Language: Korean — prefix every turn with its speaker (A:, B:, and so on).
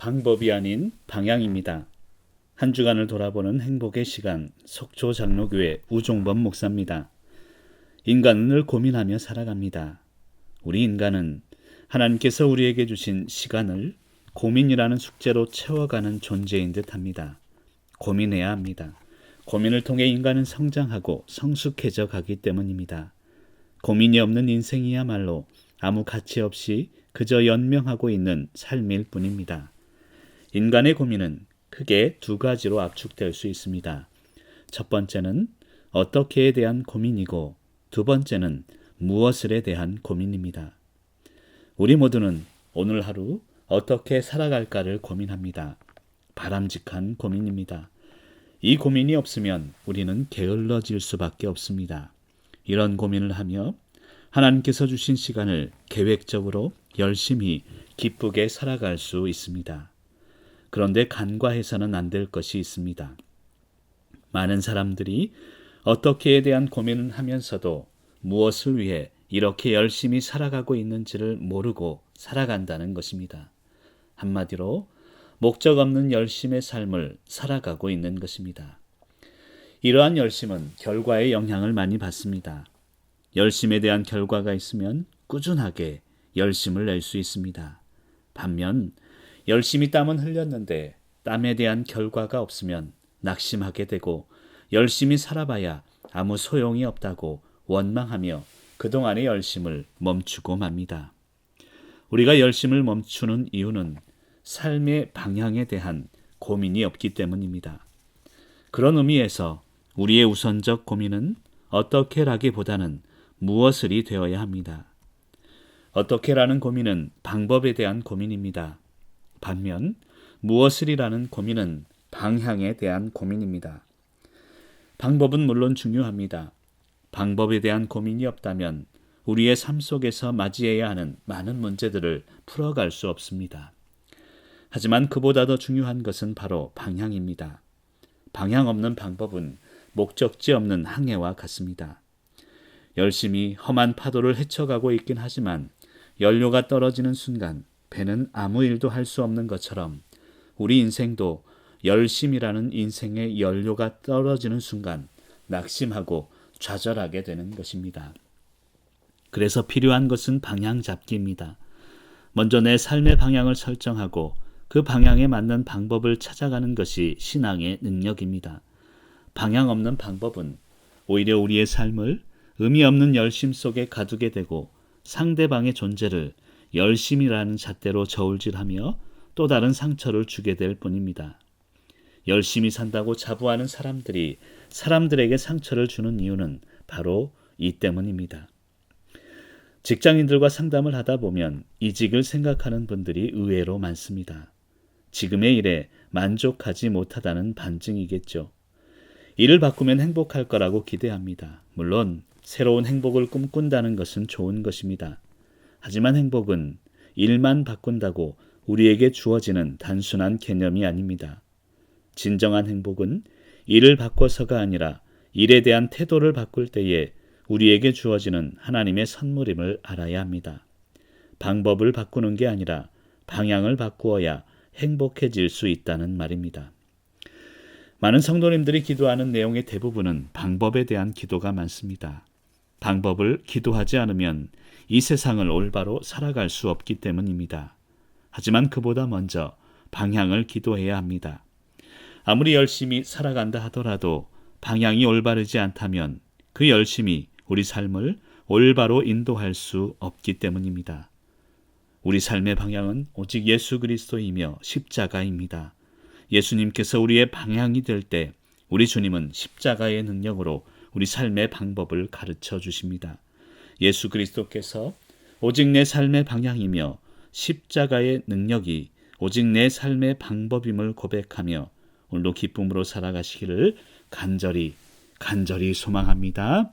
A: 방법이 아닌 방향입니다. 한 주간을 돌아보는 행복의 시간 속초 장로교회 우종범 목사입니다. 인간은 늘 고민하며 살아갑니다. 우리 인간은 하나님께서 우리에게 주신 시간을 고민이라는 숙제로 채워가는 존재인 듯 합니다. 고민해야 합니다. 고민을 통해 인간은 성장하고 성숙해져 가기 때문입니다. 고민이 없는 인생이야말로 아무 가치 없이 그저 연명하고 있는 삶일 뿐입니다. 인간의 고민은 크게 두 가지로 압축될 수 있습니다. 첫 번째는 어떻게에 대한 고민이고 두 번째는 무엇을에 대한 고민입니다. 우리 모두는 오늘 하루 어떻게 살아갈까를 고민합니다. 바람직한 고민입니다. 이 고민이 없으면 우리는 게을러질 수밖에 없습니다. 이런 고민을 하며 하나님께서 주신 시간을 계획적으로 열심히 기쁘게 살아갈 수 있습니다. 그런데 간과해서는 안 될 것이 있습니다. 많은 사람들이 어떻게에 대한 고민을 하면서도 무엇을 위해 이렇게 열심히 살아가고 있는지를 모르고 살아간다는 것입니다. 한마디로 목적 없는 열심의 삶을 살아가고 있는 것입니다. 이러한 열심은 결과에 영향을 많이 받습니다. 열심에 대한 결과가 있으면 꾸준하게 열심을 낼 수 있습니다. 반면 열심히 땀은 흘렸는데 땀에 대한 결과가 없으면 낙심하게 되고 열심히 살아봐야 아무 소용이 없다고 원망하며 그동안의 열심을 멈추고 맙니다. 우리가 열심을 멈추는 이유는 삶의 방향에 대한 고민이 없기 때문입니다. 그런 의미에서 우리의 우선적 고민은 어떻게라기보다는 무엇을이 되어야 합니다. 어떻게라는 고민은 방법에 대한 고민입니다. 반면 무엇을이라는 고민은 방향에 대한 고민입니다. 방법은 물론 중요합니다. 방법에 대한 고민이 없다면 우리의 삶 속에서 맞이해야 하는 많은 문제들을 풀어갈 수 없습니다. 하지만 그보다 더 중요한 것은 바로 방향입니다. 방향 없는 방법은 목적지 없는 항해와 같습니다. 열심히 험한 파도를 헤쳐가고 있긴 하지만 연료가 떨어지는 순간 배는 아무 일도 할 수 없는 것처럼 우리 인생도 열심이라는 인생의 연료가 떨어지는 순간 낙심하고 좌절하게 되는 것입니다. 그래서 필요한 것은 방향 잡기입니다. 먼저 내 삶의 방향을 설정하고 그 방향에 맞는 방법을 찾아가는 것이 신앙의 능력입니다. 방향 없는 방법은 오히려 우리의 삶을 의미 없는 열심 속에 가두게 되고 상대방의 존재를 열심이라는 잣대로 저울질하며 또 다른 상처를 주게 될 뿐입니다. 열심히 산다고 자부하는 사람들이 사람들에게 상처를 주는 이유는 바로 이 때문입니다. 직장인들과 상담을 하다 보면 이직을 생각하는 분들이 의외로 많습니다. 지금의 일에 만족하지 못하다는 반증이겠죠. 일을 바꾸면 행복할 거라고 기대합니다. 물론 새로운 행복을 꿈꾼다는 것은 좋은 것입니다. 하지만 행복은 일만 바꾼다고 우리에게 주어지는 단순한 개념이 아닙니다. 진정한 행복은 일을 바꿔서가 아니라 일에 대한 태도를 바꿀 때에 우리에게 주어지는 하나님의 선물임을 알아야 합니다. 방법을 바꾸는 게 아니라 방향을 바꾸어야 행복해질 수 있다는 말입니다. 많은 성도님들이 기도하는 내용의 대부분은 방법에 대한 기도가 많습니다. 방법을 기도하지 않으면 이 세상을 올바로 살아갈 수 없기 때문입니다. 하지만 그보다 먼저 방향을 기도해야 합니다. 아무리 열심히 살아간다 하더라도 방향이 올바르지 않다면 그 열심이 우리 삶을 올바로 인도할 수 없기 때문입니다. 우리 삶의 방향은 오직 예수 그리스도이며 십자가입니다. 예수님께서 우리의 방향이 될 때 우리 주님은 십자가의 능력으로 우리 삶의 방법을 가르쳐 주십니다. 예수 그리스도께서 오직 내 삶의 방향이며 십자가의 능력이 오직 내 삶의 방법임을 고백하며 오늘도 기쁨으로 살아가시기를 간절히 간절히 소망합니다.